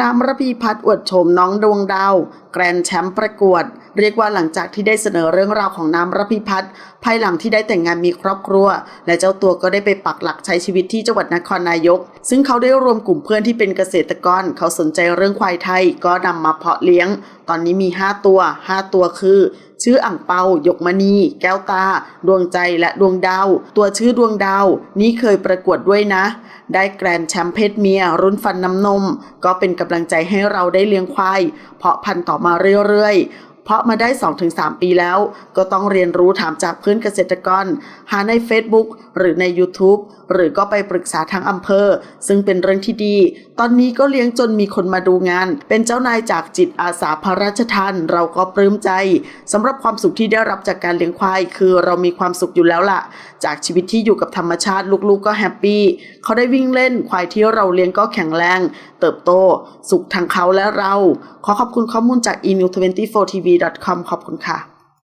น้ำระพีพัดอวดโฉมน้องดวงดาว แกรนด์แชมป์ประกวด เรียกว่าหลังจากที่ได้เสนอเรื่องราวของน้ำรพีพัฒน์ภายหลังที่ได้แต่งงานมีครอบครัว และเจ้าตัวก็ได้ไปปักหลักใช้ชีวิตที่จังหวัดนครนายก ซึ่งเขาได้รวมกลุ่มเพื่อนที่เป็นเกษตรกร เขาสนใจเรื่องควายไทย ก็นำมาเพาะเลี้ยง ตอนนี้มี 5 ตัว 5 ตัวคือ ชื่ออ่างเปาหยกมณีแก้วตา ดวงใจและดวงดาว ตัวชื่อดวงดาว นี่เคยประกวดด้วยนะ ได้แกรนแชมป์เพศเมียรุ่นฟันน้ำนม ก็เป็นกำลังใจให้เราได้เลี้ยงควายเพาะพันธุ์ต่อมาเรื่อยๆ เพราะมาได้ 2-3 ปีแล้ว ก็ต้องเรียนรู้ถามจากเพื่อนเกษตรกร หาใน Facebook หรือใน YouTube หรือก็ไปปรึกษาทางอำเภอ ซึ่งเป็นเรื่องที่ดี ตอนนี้ก็เลี้ยงจนมีคนมาดูงาน เป็นเจ้านายจากจิตอาสาพระราชทานเราก็ปลื้มใจสำหรับความสุขที่ได้รับจากการเลี้ยงควาย คือเรามีความสุขอยู่แล้วล่ะ จากชีวิตที่อยู่กับธรรมชาติลูกๆก็แฮปปี้เขาได้วิ่งเล่นควายที่เราเลี้ยงก็แข็งแรง เติบโต สุขทั้งเขาและเรา ขอขอบคุณข้อมูลจาก e-new24tv.com ขอบคุณค่ะ